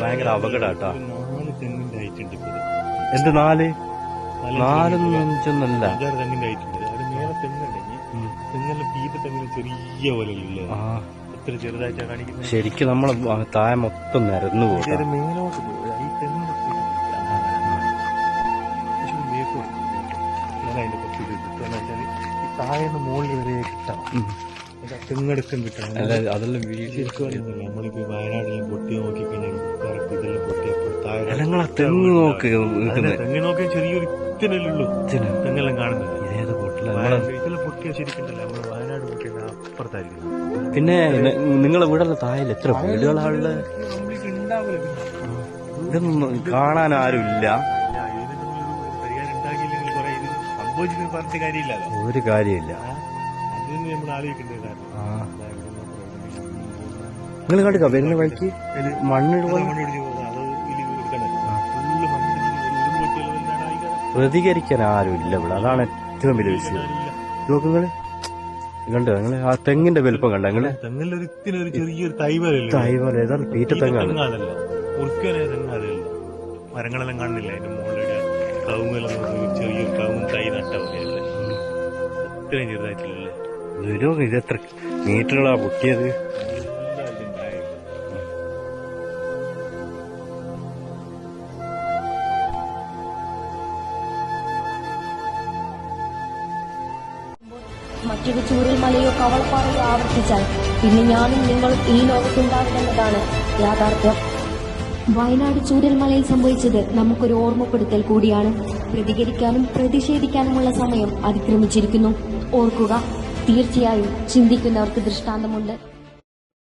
ഭയങ്കര അപകടാട്ടാ. നാല് തെങ്ങിന്റെ ഹൈറ്റ് ഉണ്ട് ഇപ്പൊ. ഇത്. എന്ത് നാല്? നാലൊന്നും അഞ്ചൊന്നല്ല. അഞ്ചാറ് തെങ്ങിന്റെ ഹൈറ്റ് ഉണ്ട്. അവിടെ മേലെ തെങ്ങുണ്ടെങ്കിൽ ഉം. തെങ്ങെല്ലാം പീപ്പ തെങ്ങിന് ചെറിയ പോലെയല്ലേ ആ. എത്ര ചെറുതായിട്ടാ കാണിക്കുന്നത്? ശരിക്കും നമ്മളെ താഴെ മൊത്തം നിരന്നു പോകും ഇതൊരു മേലോട്ട് പോയി. ഈ തെങ്ങിന് പക്ഷെ ഒരു മേപ്പോട്ട് ഞാൻ അതിന്റെ കുറച്ച് കിട്ടുക ഈ താഴെന്ന് മുകളിൽ വരെ കിട്ടണം തെങ്ങെടുക്കം കിട്ടണം അതെല്ലാം വീട്ടിൽ നമ്മളിപ്പോ ഈ താഴെ ആ തെങ്ങ് നോക്ക് തെങ്ങ് നോക്കിയാൽ ചെറിയൊരു ഇത്തിനല്ലേ. ഉള്ളൂ തെങ്ങെല്ലാം വയനാട് പൊട്ടിയ അപ്പുറത്തായിരിക്കും. പിന്നെ നിങ്ങളെ വീടെല്ലാം താഴെ എത്ര വീടുകളാണുള്ളത് ഇതൊന്നും കാണാൻ ആരുമില്ല ഒരു കാര്യമില്ല. നിങ്ങൾ കണ്ടുക വരുന്ന വഴിക്ക്. മണ്ണിടുക. പ്രതികരിക്കാൻ ആരും ഇല്ല ഇവിടെ. അതാണ് ഏറ്റവും വലിയ വിഷയം. നോക്കുങ്ങൾ കണ്ടോ നിങ്ങൾ ആ തെങ്ങിന്റെ വലുപ്പം കണ്ട? നിങ്ങൾ തെങ്ങിൽ ഒരു ചെറിയൊരു തൈ വരല്ലേ തൈ പോലെ ഏതാണ് പീറ്റ തെങ്ങാണ്. മരങ്ങളെല്ലാം കാണുന്നില്ല അതിന്റെ മുകളിലൊരു കവുങ്ങെല്ലാം ചെറിയൊരു കവുങ്ങ് തൈ നട്ട പോലെയല്ലേ ഇത്രയും ചെറുതായിട്ടില്ലല്ലേ. ഒരു ഇത് എത്ര മീറ്ററുകളാ പൊട്ടിയത്? മറ്റൊരു ചൂരൽ മലയോ കവളപ്പാറയോ ആവർത്തിച്ചാൽ പിന്നെ ഞാനും നിങ്ങളും ഈ ലോകത്തുണ്ടാകുമെന്നതാണ് യാഥാർത്ഥ്യം. വയനാട് ചൂരൽമലയിൽ സംഭവിച്ചത് നമുക്കൊരു ഓർമ്മപ്പെടുത്തൽ കൂടിയാണ്. പ്രതികരിക്കാനും പ്രതിഷേധിക്കാനുമുള്ള സമയം അതിക്രമിച്ചിരിക്കുന്നു. ഓർക്കുക തീർച്ചയായും ചിന്തിക്കുന്നവർക്ക് ദൃഷ്ടാന്തമുണ്ട്.